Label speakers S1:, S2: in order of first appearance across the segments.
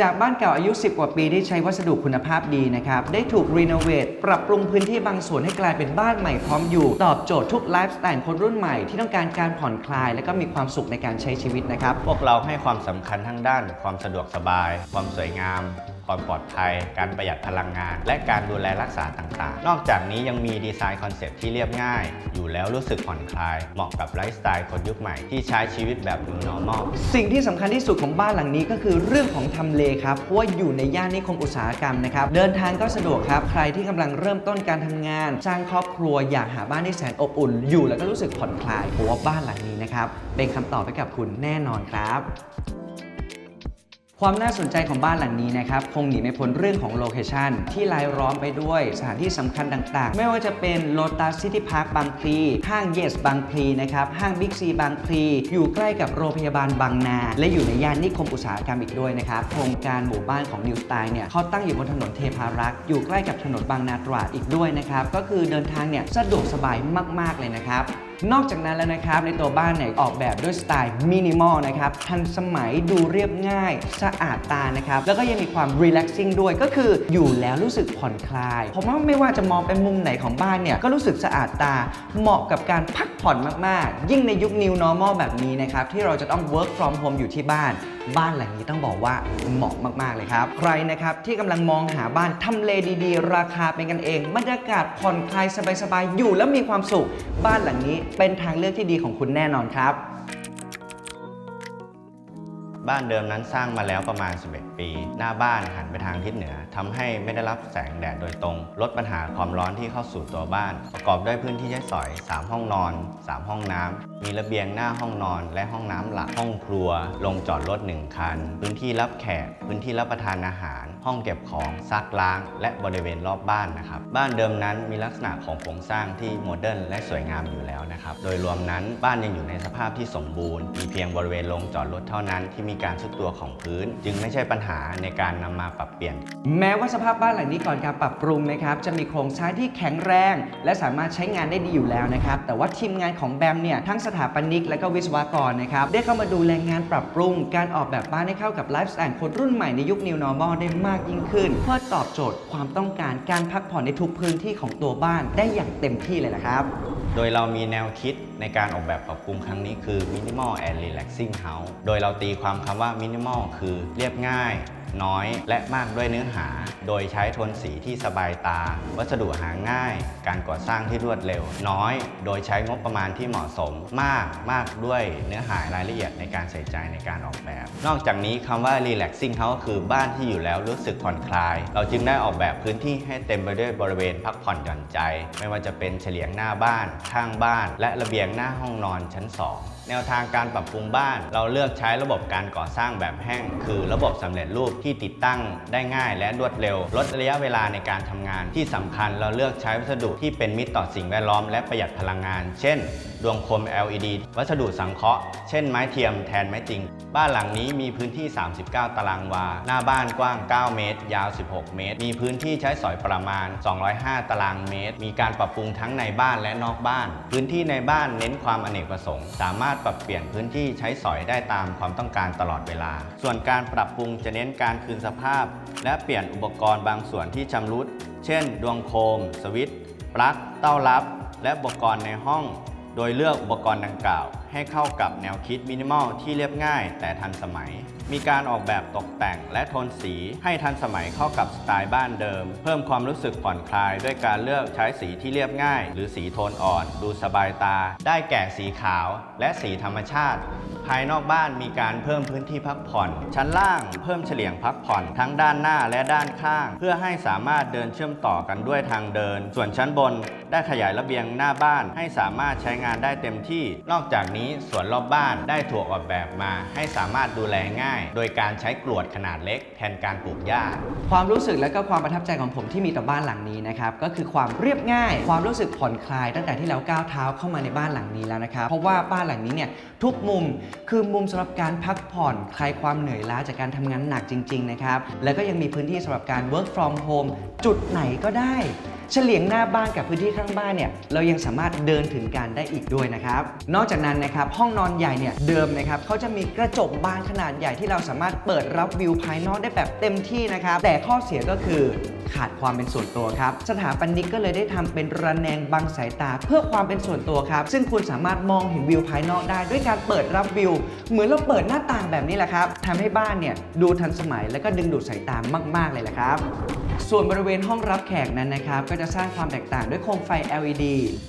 S1: จากบ้านเก่าอายุ 10 กว่าปีที่ใช้วัสดุคุณภาพดีนะครับ ได้ถูกรีโนเวทปรับปรุงพื้นที่บางส่วนให้กลายเป็นบ้านใหม่พร้อมอยู่ ตอบโจทย์ทุกไลฟ์สไตล์คนรุ่นใหม่ที่ต้องการการผ่อนคลาย และก็มีความสุขในการใช้ชีวิตนะครับ
S2: พวกเราให้ความสำคัญทั้งด้าน ความสะดวกสบาย ความสวยงามความปลอดภัย การประหยัดพลังงาน และการดูแลรักษาต่างๆ นอกจากนี้ยังมีดีไซน์คอนเซปต์ที่เรียบง่าย อยู่แล้วรู้สึกผ่อนคลาย เหมาะกับไลฟ์สไตล์คนยุคใหม่ที่ใช้ชีวิตแบบ new normal
S1: สิ่งที่สำคัญที่สุดของบ้านหลังนี้ก็คือเรื่องของทำเลครับ เพราะว่าอยู่ในย่านนิคมอุตสาหกรรมนะครับ เดินทางก็สะดวกครับ ใครที่กำลังเริ่มต้นการทำงาน สร้างครอบครัวอยากหาบ้านที่แสนอบอุ่น อยู่แล้วก็รู้สึกผ่อนคลายผมว่าบ้านหลังนี้นะครับ เป็นคำตอบให้กับคุณแน่นอนครับ ความน่าสนใจของบ้านหลังนี้นะครับคงหนีไม่พ้นเรื่องของโลเคชันที่รายล้อมไปด้วยสถานที่สำคัญต่างๆ ไม่ว่าจะเป็น Lotus City Park บางพลีห้าง Yes บางพลีนะครับห้าง Big C บางพลีอยู่ใกล้กับโรงพยาบาลบางนา และอยู่ในย่านนิคมอุตสาหกรรมอีกด้วยนะครับโครงการหมู่บ้านของ New Style เนี่ยเขาตั้งอยู่บนถนนเทพารักษ์อยู่ใกล้กับถนนบางนาตราดอีกด้วยนะครับก็คือเดินทางเนี่ยสะดวกสบายมาก ๆเลยนะครับ นอกจากนั้นแล้วนะครับในตัวบ้านเนี่ยออกแบบด้วยสไตล์มินิมอลนะครับทันสมัยดูเรียบง่าย สะอาดตานะครับแล้วก็ยังมีความรีแลกซิ่งด้วยก็คืออยู่แล้วรู้สึกผ่อนคลายผมว่าไม่ว่าจะมองเป็นมุมไหนของบ้านเนี่ยก็รู้สึกสะอาดตา เหมาะกับการพักผ่อนมากๆ ยิ่งในยุค New Normal แบบนี้นะครับที่เราจะต้อง work from home อยู่ที่บ้าน บ้านหลังนี้ต้องบอกว่าเหมาะมากๆเลยครับ ใครนะครับที่กำลังมองหาบ้านทำเลดีๆ ราคาเป็นกันเองบรรยากาศผ่อนคลายสบายๆอยู่แล้วมีความสุขบ้านหลังนี้เป็นทางเลือกที่ดีของคุณแน่นอนครับ
S2: บ้านเดิมนั้นสร้างมาแล้วประมาณ 11 ปี หน้าบ้านหันไปทางทิศเหนือทำให้ไม่ได้รับแสงแดดโดยตรง ลดปัญหาความร้อนที่เข้าสู่ตัวบ้าน ประกอบด้วยพื้นที่ใช้สอย 3 ห้องนอน 3 ห้องน้ำมีระเบียงหน้าห้องนอน และห้องน้ำหลักห้องครัว ลงจอดรถ 1 คัน พื้นที่รับแขก พื้นที่รับประทานอาหาร ห้องเก็บของซักล้าง และบริเวณรอบบ้านนะครับ บ้านเดิมนั้นมีลักษณะของโครงสร้างที่โมเดิร์นและสวยงามอยู่แล้วนะครับ โดยรวมนั้นบ้านยังอยู่ในสภาพที่สมบูรณ์ มีเพียงบริเวณลงจอดรถเท่านั้นที่มีการซุดตัวของพื้น จึงไม่ใช่ปัญหาในการนำมาปรับเปลี่ยน
S1: แม้ว่าสภาพบ้านหลังนี้ก่อนการปรับปรุงนะครับจะมีโครงสร้างที่แข็งแรง และสามารถใช้งานได้ดีอยู่แล้วนะครับแต่ว่าทีมงานของแบมเนี่ยทั้งสถาปนิกและก็วิศวกรนะครับได้เข้ามาดูแลงานปรับปรุง การออกแบบบ้านให้เข้ากับไลฟ์สไตล์คนรุ่นใหม่ในยุค New Normal ได้มากากยิ่งขึ้น เพื่อตอบโจทย์ความต้องการการพักผ่อนในทุกพื้นที่ของตัวบ้านได้อย่างเต็มที่เลยนะครับ
S2: โดยเรามีแนวคิดในการออกแบบปรับปรุงครั้งนี้คือ minimal and relaxing house โดยเราตีความคำว่า minimal คือเรียบง่าย น้อยและมากด้วยเนื้อหา โดยใช้โทนสีที่สบายตา วัสดุหาง่าย การก่อสร้างที่รวดเร็ว น้อย โดยใช้งบประมาณที่เหมาะสมมากมากด้วยเนื้อหารายละเอียดในการใส่ใจในการออกแบบ นอกจากนี้คำว่า relaxing house คือบ้านที่อยู่แล้วรู้สึกผ่อนคลาย เราจึงได้ออกแบบพื้นที่ให้เต็มไปด้วยบริเวณพักผ่อนหย่อนใจ ไม่ว่าจะเป็นเฉลียงหน้าบ้าน ข้างบ้าน และระเบียงหน้าห้องนอนชั้น 2แนวทางการปรับปรุงบ้าน เราเลือกใช้ระบบการก่อสร้างแบบแห้ง คือระบบสำเร็จรูปที่ติดตั้งได้ง่ายและรวดเร็ว ลดระยะเวลาในการทำงานที่สำคัญเราเลือกใช้วัสดุที่เป็นมิตรต่อสิ่งแวดล้อมและประหยัดพลังงาน เช่น ดวงโคม LED วัสดุสังเคราะห์ เช่นไม้เทียมแทนไม้จริง บ้านหลังนี้มีพื้นที่ 39 ตารางวา หน้าบ้านกว้าง 9 เมตร ยาว 16 เมตร มีพื้นที่ใช้สอยประมาณ 205 ตารางเมตร มีการปรับปรุงทั้งในบ้านและนอกบ้าน พื้นที่ในบ้านเน้นความอเนกประสงค์ สามารถารถปรับเปลี่ยนพื้นที่ใช้สอยได้ตามความต้องการตลอดเวลา ส่วนการปรับปรุงจะเน้นการคืนสภาพ และเปลี่ยนอุปกรณ์บางส่วนที่ชำรุด เช่น ดวงโคม สวิตช์ปลั๊กเต้ารับ และอุปกรณ์ในห้อง โดยเลือกอุปกรณ์ดังกล่าว ให้เข้ากับแนวคิดมินิมอลที่เรียบง่ายแต่ทันสมัย มีการออกแบบตกแต่งและโทนสีให้ทันสมัยเข้ากับสไตล์บ้านเดิม เพิ่มความรู้สึกผ่อนคลายด้วยการเลือกใช้สีที่เรียบง่าย หรือสีโทนอ่อน ดูสบายตา ได้แก่สีขาวและสีธรรมชาติ ภายนอกบ้านมีการเพิ่มพื้นที่พักผ่อน ชั้นล่างเพิ่มเฉลียงพักผ่อนทั้งด้านหน้าและด้านข้าง เพื่อให้สามารถเดินเชื่อมต่อกันด้วยทางเดิน ส่วนชั้นบน ได้ขยายระเบียงหน้าบ้านให้สามารถใช้งานได้เต็มที่ นอกจากนี้สวนรอบบ้านได้ถูกออกแบบมาให้สามารถดูแลง่าย โดยการใช้กรวดขนาดเล็กแทนการปลูกหญ้า
S1: ความรู้สึกและก็ความประทับใจของผมที่มีต่อบ้านหลังนี้นะครับก็คือความเรียบง่าย ความรู้สึกผ่อนคลาย ตั้งแต่ที่เราก้าวเท้าเข้ามาในบ้านหลังนี้แล้วนะครับเพราะว่าบ้านหลังนี้เนี่ยทุกมุมคือมุมสำหรับการพักผ่อนคลายความเหนื่อยล้าจากการทำงานหนักจริงๆนะครับแล้วก็ยังมีพื้นที่สำหรับการ work from home จุดไหนก็ได้ เฉลียงหน้าบ้านกับพื้นที่ข้างบ้านเนี่ยเรายังสามารถเดินถึงกันได้อีกด้วยนะครับ นอกจากนั้นนะครับห้องนอนใหญ่เนี่ยเดิมนะครับเขาจะมีกระจกบานขนาดใหญ่ที่เราสามารถเปิดรับวิวภายนอกได้แบบเต็มที่นะครับ แต่ข้อเสียก็คือขาดความเป็นส่วนตัวครับ สถาปนิกก็เลยได้ทำเป็นระแนงบังสายตาเพื่อความเป็นส่วนตัวครับ ซึ่งคุณสามารถมองเห็นวิวภายนอกได้ ด้วยการเปิดรับวิว เหมือนเราเปิดหน้าต่างแบบนี้แหละครับทำให้บ้านเนี่ยดูทันสมัยและก็ดึงดูดสายตามาก ๆเลยแหละครับ ส่วนบริเวณห้องรับแขกนั้นนะครับก็จะสร้างความแตกต่างด้วยโคมไฟ LED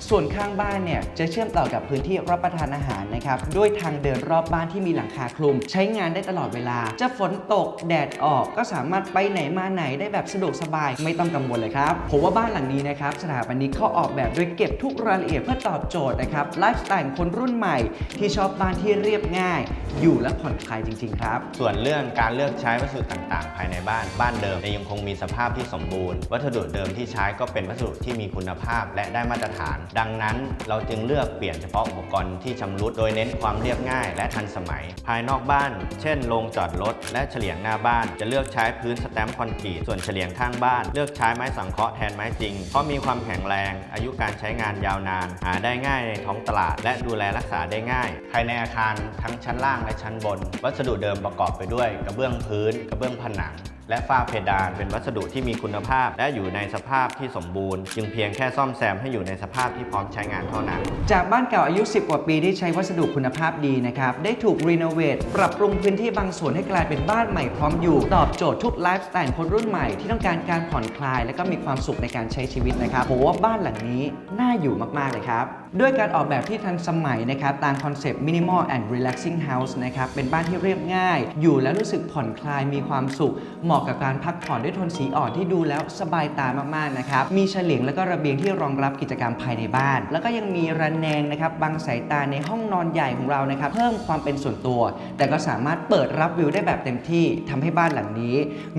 S1: ส่วนข้างบ้านเนี่ยจะเชื่อมต่อกับพื้นที่รับประทานอาหารนะครับด้วยทางเดินรอบบ้านที่มีหลังคาคลุม ใช้งานได้ตลอดเวลา จะฝนตกแดดออกก็สามารถไปไหนมาไหนได้แบบสะดวกสบาย ไม่ต้องกังวลเลยครับผมว่าบ้านหลังนี้นะครับสถาปนิกเขาออกแบบโดยเก็บทุกรายละเอียดเพื่อตอบโจทย์นะครับไลฟ์สไตล์คนรุ่นใหม่ ที่ชอบบ้านที่เรียบง่าย อยู่และผ่อนคลายจริง ๆ ครับ
S2: ส่วนเรื่องการเลือกใช้วัสดุต่างๆ ภายในบ้านบ้านเดิมยังคงมีสภาพที่สมบูรณ์ วัสดุเดิมที่ใช้ก็เป็นวัสดุที่มีคุณภาพและได้มาตรฐาน ดังนั้นเราจึงเลือกเปลี่ยนเฉพาะอุปกรณ์ที่ชำรุดโดยเน้นความเรียบง่ายและทันสมัย ภายนอกบ้าน เช่นโรงจอดรถและเฉลียงหน้าบ้าน จะเลือกใช้พื้นสแตมป์คอนกรีตส่วนเฉลียงข้างบ้าน เลือกใช้ไม้สังเคราะห์แทนไม้จริง เพราะมีความแข็งแรง อายุการใช้งานยาวนาน หาได้ง่ายในท้องตลาด และดูแลรักษาได้ง่าย ภายในอาคารทั้งชั้นล่างและชั้นบน วัสดุเดิมประกอบไปด้วย กระเบื้องพื้น กระเบื้องผนังและฝ้าเพดานเป็นวัสดุที่มีคุณภาพ และอยู่ในสภาพที่สมบูรณ์ จึงเพียงแค่ซ่อมแซมให้อยู่ในสภาพที่พร้อมใช้งานเท่านั้น
S1: จากบ้านเก่าอายุ 10 กว่าปีที่ใช้วัสดุคุณภาพดีนะครับ ได้ถูกรีโนเวทปรับปรุงพื้นที่บางส่วนให้กลายเป็นบ้านใหม่พร้อมอยู่ ตอบโจทย์ทุกไลฟ์สไตล์คนรุ่นใหม่ที่ต้องการการผ่อนคลาย และก็มีความสุขในการใช้ชีวิตนะครับผมว่าบ้านหลังนี้น่าอยู่มากๆเลยครับ ด้วยการออกแบบที่ทันสมัยนะครับตามคอนเซปต์ minimal and relaxing house นะครับเป็นบ้านที่เรียบง่าย อยู่แล้วรู้สึกผ่อนคลายมีความสุข เหมาะกับการพักผ่อนด้วยโทนสีอ่อนที่ดูแล้วสบายตามากๆนะครับมีเฉลียงและก็ระเบียงที่รองรับกิจกรรมภายในบ้าน แล้วก็ยังมีระแนงนะครับบังสายตาในห้องนอนใหญ่ของเรานะครับเพิ่มความเป็นส่วนตัว แต่ก็สามารถเปิดรับวิวได้แบบเต็มที่ทำให้บ้านหลังนี้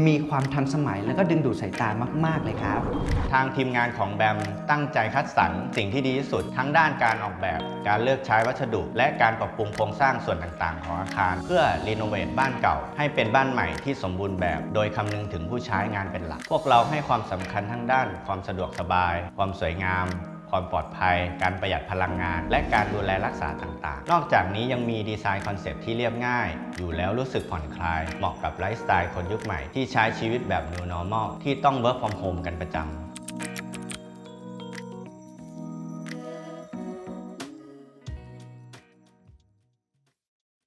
S1: มีความทันสมัยและก็ดึงดูดสายตามาก ๆเลยครับ
S2: ทางทีมงานของแบมตั้งใจคัดสรรสิ่งที่ดีที่สุดทั้งด้านการออกแบบ การเลือกใช้วัสดุ และการปรับปรุงโครงสร้างส่วนต่างๆ ของอาคาร เพื่อรีโนเวทบ้านเก่า ให้เป็นบ้านใหม่ที่สมบูรณ์แบบ โดยคำนึงถึงผู้ใช้งานเป็นหลัก พวกเราให้ความสำคัญทั้งด้าน ความสะดวกสบาย ความสวยงามความปลอดภัย การประหยัดพลังงาน และการดูแลรักษาต่างๆ นอกจากนี้ยังมีดีไซน์คอนเซ็ปต์ที่เรียบง่าย อยู่แล้วรู้สึกผ่อนคลาย เหมาะกับไลฟ์สไตล์คนยุคใหม่ที่ใช้ชีวิตแบบ New Normal ที่ต้อง work from home กันประจำ